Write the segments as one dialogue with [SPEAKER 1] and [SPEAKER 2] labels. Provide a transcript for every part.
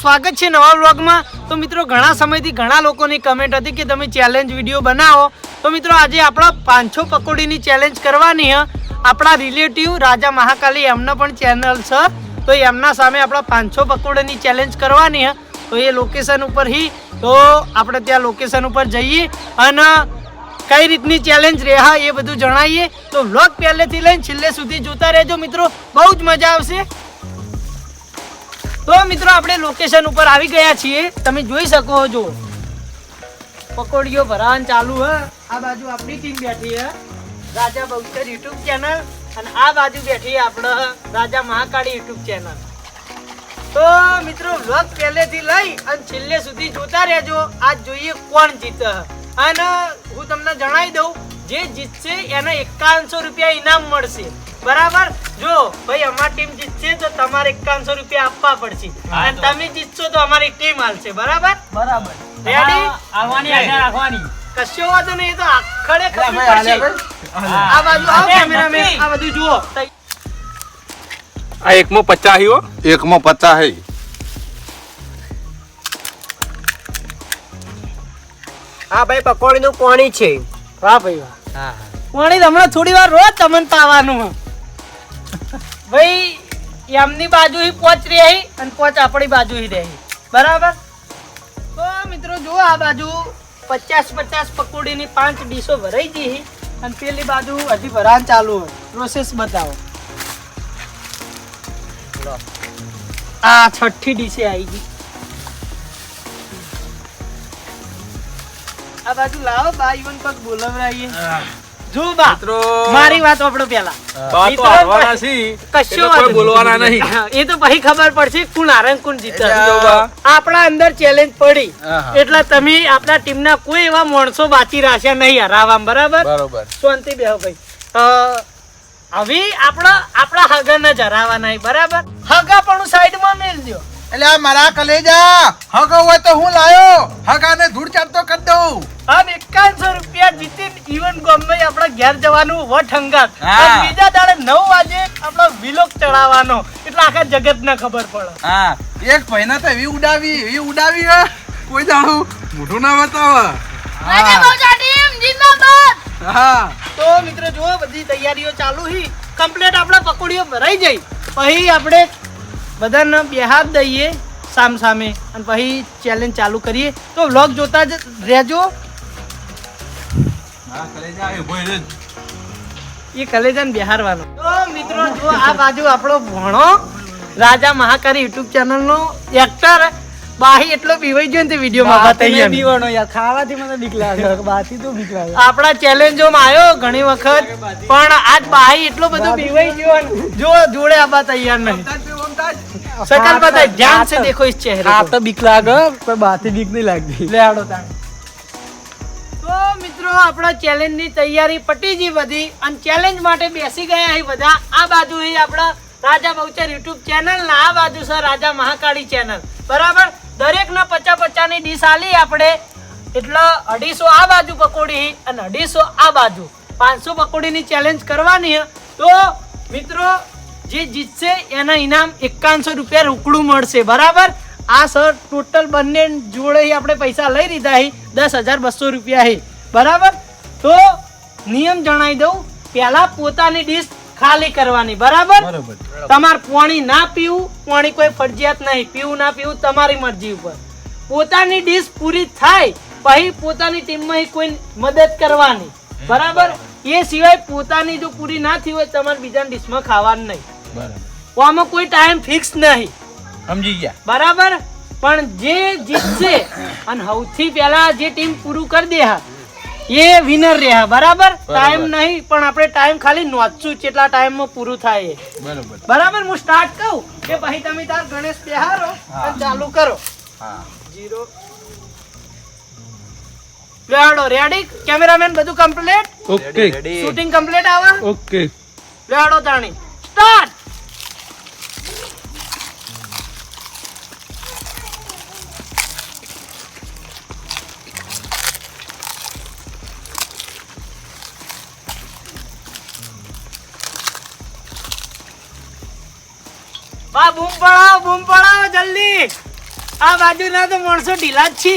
[SPEAKER 1] સ્વાગત છે નવા વ્લોગમાં. તો મિત્રો, ઘણા સમયથી ઘણા લોકોની કમેન્ટ હતી કે તમે ચેલેન્જ વીડિયો બનાવો. તો મિત્રો, આજે આપણા પાંચસો પકોડીની ચેલેન્જ કરવાની આપણા રિલેટિવ રાજા મહાકાલી એમનો પણ ચેનલ છે. તો એમના સામે આપણા પાંચસો પકોડીની ચેલેન્જ કરવાની તો એ લોકેશન ઉપર હી. તો આપણે ત્યાં લોકેશન ઉપર જઈએ અને કઈ રીતની ચેલેન્જ રહ્યા એ બધું જણાવીએ તો વ્લોગ પહેલેથી લઈને છેલ્લે સુધી જોતા રહેજો મિત્રો. બહુ જ મજા આવશે. તો મિત્રો આપણે લોકેશન ઉપર આવી ગયા છીએ. તમે જોઈ શકો છો. પકોડીઓ ભરાવાનું ચાલુ હ. આ બાજુ આપણી ટીમ બેઠી હે. રાજા બહુચર યુટ્યુબ ચેનલ અને આ બાજુ બેઠી આપણે રાજા મહાકાળી યુટ્યુબ ચેનલ તો મિત્રો વ્લોગ પહેલેથી લઈ અને છેલ્લે સુધી જોતા રહેજો. આજ જોઈએ કોણ જીતે અને હું તમને જણાવી દઉં, જે જીતશે એને એકાવનસો રૂપિયા ઇનામ મળશે. બરાબર? જો ભાઈ અમારી ટીમ જીતશે તો તમારે એકાવનસો રૂપિયા આપવા પડશે. અને તમે જીતશો તો અમારી ટીમ હાલશે બરાબર?
[SPEAKER 2] બરાબર.
[SPEAKER 1] રેડી
[SPEAKER 2] આવવાની આશા રાખવાની.
[SPEAKER 1] કશો વાંધો નહીં તો આખડે ખબર પડશે. આ બાજુ આવો કેમેરામેન આ બધું જુઓ.
[SPEAKER 3] આ એકમાં પચાસ હો.
[SPEAKER 4] એકમો પચાસ હે.
[SPEAKER 2] હા ભાઈ પકોડી નું કોણી છે.
[SPEAKER 1] વાહ ભાઈ વાહ. પાણી હમણાં થોડી વાર રોજ તમને પાવાનું. ભાઈ એમની બાજુ પોચ રહી અને પોચ આપણી બાજુ રહી. બરાબર? તો મિત્રો જો આ બાજુ પચાસ પચાસ પકોડીની પાંચ ડીશો ભરાઈ ગઈ અને પેલી બાજુ હજી ભરાન ચાલુ હોય. પ્રોસેસ બતાવો. આ છઠ્ઠી ડીશે આવી ગઈ. આ બાજુ લાવો, બા ઈવન પગ બોલાવરાઈએ. જો બા મારી વાત આપણો પેલા.
[SPEAKER 3] બા તો
[SPEAKER 1] મિત્રો
[SPEAKER 3] હારવાના છી.
[SPEAKER 1] કશો
[SPEAKER 3] બોલવાના નહીં.
[SPEAKER 1] એ તો પછી ખબર પડશે કોણ હારે ને કોણ જીતે. આપણા અંદર ચેલેન્જ પડી. એટલે તમે આપણા ટીમના કોઈ એવા માણસો બાકી રાખ્યા નહીં હરાવવામાં બરાબર?
[SPEAKER 4] બરાબર.
[SPEAKER 1] શાંતિ બેહો ભાઈ. હવે આપણા આપણા હગાને જ હરાવવાના બરાબર? હગા પણ સાઈડમાં મેલજો.
[SPEAKER 4] એટલે આ મારા કલેજા હગો હોય તો હું લાયો. હગાને ધૂળ ચાપતો કરી દઉં.
[SPEAKER 1] અને એકાવનસો જીતીને ઈવન ગમે આપણા ઘેર જવાનું વટ હંગાત. બીજા દાડે નવ વાગે આપણો વિલોક ચડાવવાનો. એટલે આખા જગતને ખબર પડે.
[SPEAKER 4] હા. એક ભાઈ તો એવી ઉડાવી એવી ઉડાવી હે. કોઈ દાડું મોઢું ના બતાવે હા.
[SPEAKER 1] તો મિત્રો જુઓ બધી તૈયારીઓ ચાલુ હી. કમ્પ્લીટ આપણે પકોડીઓ ભરાઈ જઈ પછી આપણે બધાને બેહાર દઈએ સામ સામે. અને પછી ચેલેન્જ ચાલુ કરીએ. તો વ્લોગ જોતા જ રહેજો. આપણા ચેલેન્જો માં આવ્યો ઘણી વખત પણ આજ બાહી એટલો બધો બીવાઈ ગયો જો જોડે આબા તૈયાર નહીં. સકલ બતા ધ્યાન છે દેખો ચહેરા
[SPEAKER 2] ચહેરે
[SPEAKER 1] આ
[SPEAKER 2] તો બીક લાગે પણ બાથી બીક નહીં લાગતી.
[SPEAKER 1] લે આડો મિત્રો, આપણા ચેલેન્જની તૈયારી પટી ગઈ બધી અને ચેલેન્જ માટે બેસી ગયા છે બધા. આ બાજુ છે આપણા રાજા બહુચર યુટ્યુબ ચેનલ ને આ બાજુ છે રાજા મહાકાળી ચેનલ બરાબર? દરેક ના પચા પચા ની ડીશ આલી આપણે. એટલે અઢીસો આ બાજુ પકોડી અને અઢીસો આ બાજુ. પાંચસો પકોડીની ચેલેન્જ કરવાની તો મિત્રો, જે જીતશે એના ઇનામ એકાવનસો રૂપિયા રોકડું મળશે. બરાબર? આ સર ટોટલ બંને જોડે આપણે પૈસા લઈ લીધા દસ હજાર બસો રૂપિયા છે. બરાબર? તો નિયમ જણાવી દઉં પહેલા પોતાની ડીશ ખાલી કરવાની બરાબર? તમારે પાણી ના પીવું પાણી કોઈ ફરજિયાત નહીં પીવું ના પીવું તમારી મરજી ઉપર. પોતાની ડીશ પૂરી થાય પછી પોતાની ટીમમાં કોઈ મદદ કરવાની બરાબર? એ સિવાય પોતાની જો પૂરી ના થઈ હોય તમારે બીજાની ડીશમાં ખાવાનું નહીં.
[SPEAKER 4] બરાબર.
[SPEAKER 1] આમાં કોઈ ટાઈમ ફિક્સ નહીં.
[SPEAKER 4] સમજી ગયા.
[SPEAKER 1] બરાબર? પણ જે જીતશે અને સૌથી પહેલા જે ટીમ પૂરું કરી દે હા, એ વિનર રહ્યા બરાબર? ટાઈમ નહીં પણ આપણે ટાઈમ ખાલી નોંધશું કેટલા ટાઈમમાં પૂરું થાય
[SPEAKER 4] બરાબર.
[SPEAKER 1] બરાબર? હું સ્ટાર્ટ કહું કે ભાઈ તમે તાર ગણેશ બિહારો અને ચાલુ કરો.
[SPEAKER 4] હા.
[SPEAKER 1] જીરો લેડો રેડી કેમેરામેન બધું કમ્પ્લીટ
[SPEAKER 3] ઓકે
[SPEAKER 1] શૂટિંગ કમ્પ્લીટ આવે?
[SPEAKER 3] ઓકે
[SPEAKER 1] લેડો તાણી. સ્ટાર્ટ બા બૂમ પડાવો બૂમ પડાવો જલ્દી. આ બાજુના તો માણસો ઢીલા જ છે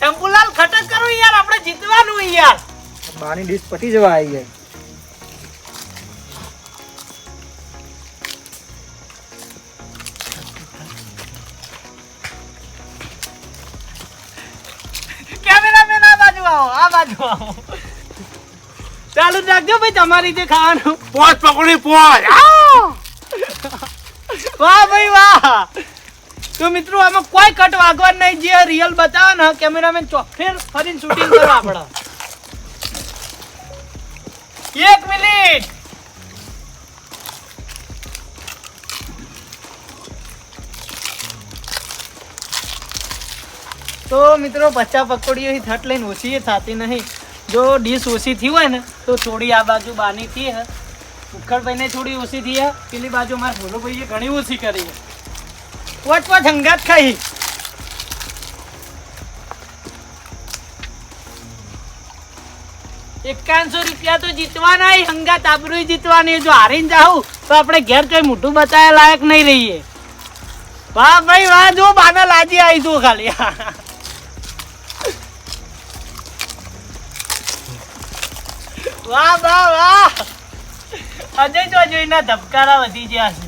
[SPEAKER 1] શંભુલાલ ખટક કરો યાર, આપણે જીતવાનું યાર.
[SPEAKER 2] બાની ડીશ પતી જવા આવી ગઈ
[SPEAKER 1] આ બાજુ આવો. ચાલુ રાખજો ભાઈ તમારી જે ખાવાનું.
[SPEAKER 4] પોચ પકડી પોચ.
[SPEAKER 1] વાહ ભાઈ વાહ! તો મિત્રો આમાં કોઈ કટ વાગવા નહીં. જે રિયલ બતાવે ને કેમેરામેન ચોફેર ફરીને શૂટિંગ કરો આપણે એક મિનિટ. તો મિત્રો પચ્ચા પકોડીઓ થટ લઈને ઓછી એ થતી નહીં. જો ડીશ ઓછી થઈ હોય ને તો થોડી આ બાજુ બાની થી હે ઉખડભાઈને થોડી ઓછી થઈ હે પેલી બાજુ મારા ભોલુભાઈએ ઘણી ઓછી કરી છે. પોચ પોચ હંગાત ખાઈ. એકાવનસો રૂપિયા તો જીતવાના ય, હંગાત આબરૂ જીતવાની. જો હારીને જાઉં તો આપણે ઘેર કઈ મોટું બતાવ્યા લાયક નહીં રહીએ. વાહ ભાઈ વાહ જો બાના લાજી આવી તું ખાલી. વાહ વાહ વાહ. અજય જો જોઈના ધબકારા વધી ગયા છે.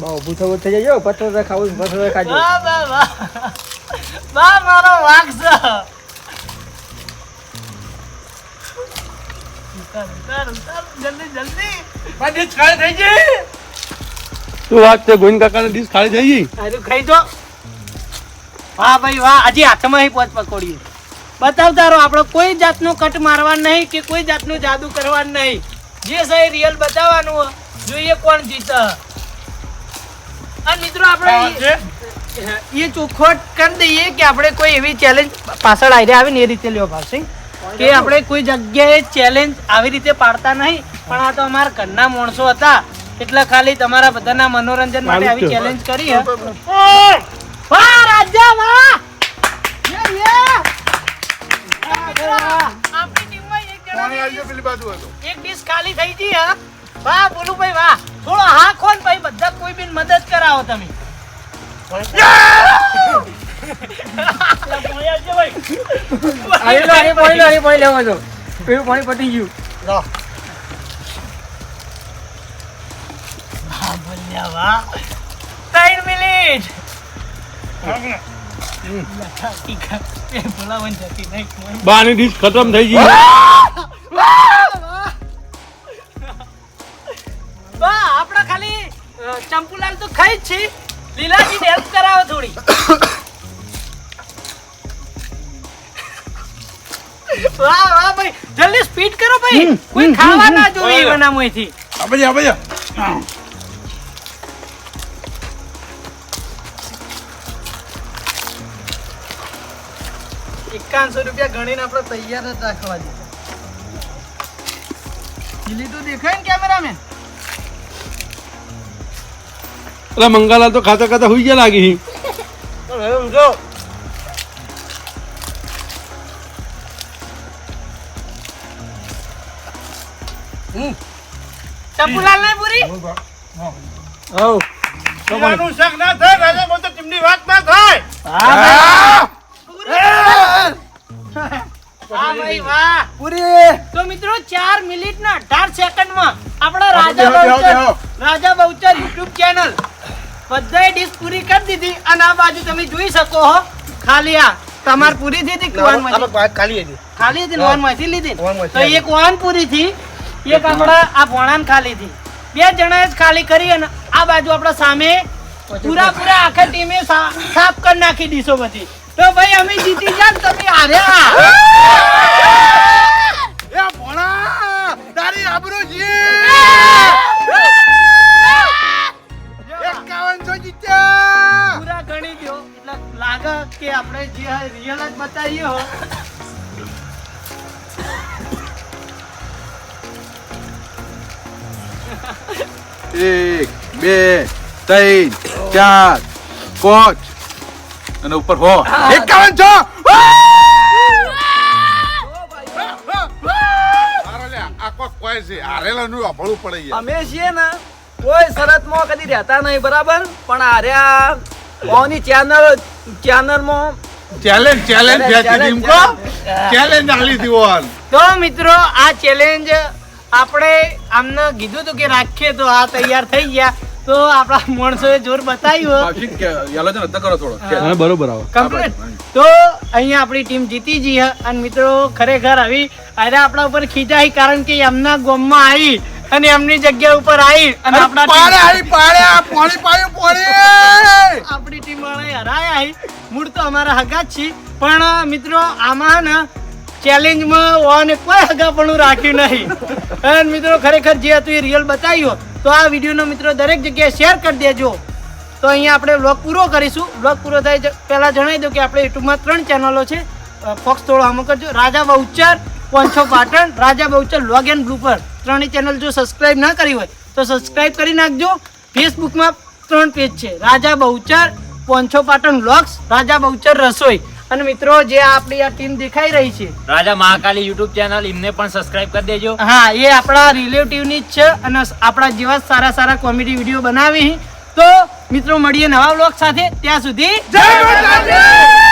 [SPEAKER 2] બહુ ઊભું થવું થઈ જાય પથ્થર ખાવું પથ્થર ખાજો
[SPEAKER 1] વાહ વાહ વાહ. વાહ મારો વાઘ છે. જલ્દી
[SPEAKER 4] ડીશ ખાલી થઈ ગઈ. શું વાત છે ગોવિંદ કાકાની ડીશ ખાલી થઈ ગઈ?
[SPEAKER 1] આરું ખાઈ દો વાહ ભાઈ વાહ. હજી હાથમાં અહીં પોચ પકોડી બતાવતા રહો આપણે કોઈ જાતનું કટ મારવાનું નહીં કે કોઈ જાતનું જાદુ કરવાનું નહીં. જે સહી રિયલ બતાવવાનું જોઈએ કોણ જીતે. અને મિત્રો આપણે એ ચોખવટ કરી દઈએ કે આપણે કોઈ એવી ચેલેન્જ પાછળ આઈડિયા આવે ને એ રીતે લેવો પડશે કે આપણે કોઈ જગ્યાએ ચેલેન્જ આવી રીતે પાડતા નહીં. પણ આ તો અમારા ઘરના માણસો હતા. એટલે ખાલી તમારા બધાના મનોરંજન માટે આવી ચેલેન્જ કરી વાહ બોલું વાહ. થોડો હા ખોન ભાઈ બધા કોઈ બી મદદ કરાવો તમે.
[SPEAKER 2] પાણી ગયું.
[SPEAKER 1] ત્રણ મિનિટ.
[SPEAKER 4] બાની ડીશ ખતમ થઈ ગઈ.
[SPEAKER 1] વાહ આપણા ખાલી ચંપુલાલ તો ખાઈ જ છે. લીલાજી હેલ્પ કરાવો થોડી. વાહ વાહ ભાઈ જલ્દી સ્પીડ કરો ભાઈ. કોઈ ખાવા ના જોઈએ મોંથી
[SPEAKER 4] આપજે આપણે
[SPEAKER 1] એકાવનસો રૂપિયા ગણીને આપણે તૈયાર જ રાખવા દે લીલી તો દેખાય ને કેમેરામેન
[SPEAKER 4] એટલે મંગાલા તો ખાતા ખાતા હોઈ ગયા લાગી.
[SPEAKER 1] જો ચંપુલાલ નહીં પૂરી?
[SPEAKER 2] હવ
[SPEAKER 4] પીવાનું શાક ના થાય રાજા બોલતો તેમની વાત ના થાય.
[SPEAKER 1] હા વાહ.
[SPEAKER 2] પૂરી.
[SPEAKER 1] તો મિત્રો ચાર મિનિટ ના અઢાર સેકન્ડમાં આપણા રાજા. રાજા બહુચર યુટ્યુબ ચેનલ બધાય ડીશ પૂરી કરી દીધી અને આ બાજુ તમે જોઈ શકો હો. ખાલી આ તમાર પૂરી થઈ હતી કે વાનમાંથી?
[SPEAKER 2] ખાલી હતી.
[SPEAKER 1] ખાલી હતી વાનમાંથી લીધી તો એક વાન પૂરી થી એક આપણા આ ભોણાન ખાલી થી બે જણાએ જ ખાલી કરી અને આ બાજુ આપણા સામે પૂરા પૂરા આખા ટીમે સાફ કરી નાખી ડીશો બધી. તો ભાઈ અમે જીતી ને તમે હાર્યા.
[SPEAKER 4] એ ભોણા તારી આબરૂ જી. જીત્યા!
[SPEAKER 1] પૂરા ગણી દો એટલે લાગે કે આપણે જે રિયલ જ બતાવીએ હો.
[SPEAKER 4] એક બે ત્રણ ચાર પાંચ. અને ઉપર હો. એકાવન છો?
[SPEAKER 3] અમે છીએ ને કોઈ શરતમાં કદી રહેતા નહીં બરાબર? પણ આર્યા ઓની ચેનલ ચેનલમાં
[SPEAKER 4] ચેલેન્જ ચેલેન્જ ટીમ કો? ચેલેન્જ આલી દીવાન
[SPEAKER 1] તો મિત્રો આ ચેલેન્જ આપણે આમને કીધું હતું કે રાખીએ તો આ તૈયાર થઈ ગયા. તો આપણા માણસોએ જોર બતાવ્યું.
[SPEAKER 4] બરોબર આવો.
[SPEAKER 1] કમ્પ્લીટ તો અહીંયા આપણી ટીમ જીતી ગઈ છે. અને મિત્રો ખરેખર આવી. અરે આપણા ઉપર ખીજાઈ કારણ કે એમના ગોમમાં આવી. અને એમની જગ્યા ઉપર આવી અને આપણા
[SPEAKER 4] પાડે આવી પાડે પાણી પાયું પાણી
[SPEAKER 1] આપણી ટીમ વાળા હરાય આવી મૂળ તો અમારા હગા જ છે પણ મિત્રો આમાં ને ચેલેન્જમાં ઓને કોઈ હગાપણું રાખ્યું નહીં. અને મિત્રો ખરેખર જે હતું એ રિયલ બતાવ્યો. તો આ વિડીયોનો મિત્રો દરેક જગ્યાએ શેર કરી દેજો. તો અહીંયા આપણે વ્લોગ પૂરો કરીશું. વ્લોગ પૂરો થાય પહેલાં જણાવી દઉં કે આપણે યુટ્યુબમાં ત્રણ ચેનલો છે. ફોક્સ થોડો આમ કરજો Raja Bahuchar પોંછો Patan Raja Bahuchar vlog and blooper ત્રણેય ચેનલ જો સબસ્ક્રાઇબ ના કરી હોય તો સબસ્ક્રાઇબ કરી નાખજો. ફેસબુકમાં ત્રણ પેજ છે. રાજા બહુચર પોંછો પાટણ વ્લોગ્સ રાજા બહુચર રસોઈ. અને મિત્રો જે આપણી આ ટીમ દેખાઈ રહી છે.
[SPEAKER 2] રાજા મહાકાલી યુટ્યુબ ચેનલ એમને પણ સબસ્ક્રાઇબ કરી દેજો.
[SPEAKER 1] હા એ આપણા રિલેટિવની જ છે અને આપણા જેવા સારા સારા કોમેડી વીડિયો બનાવી. તો મિત્રો મળીએ નવા વ્લોગ સાથે. ત્યાં સુધી
[SPEAKER 4] જય માતાજી!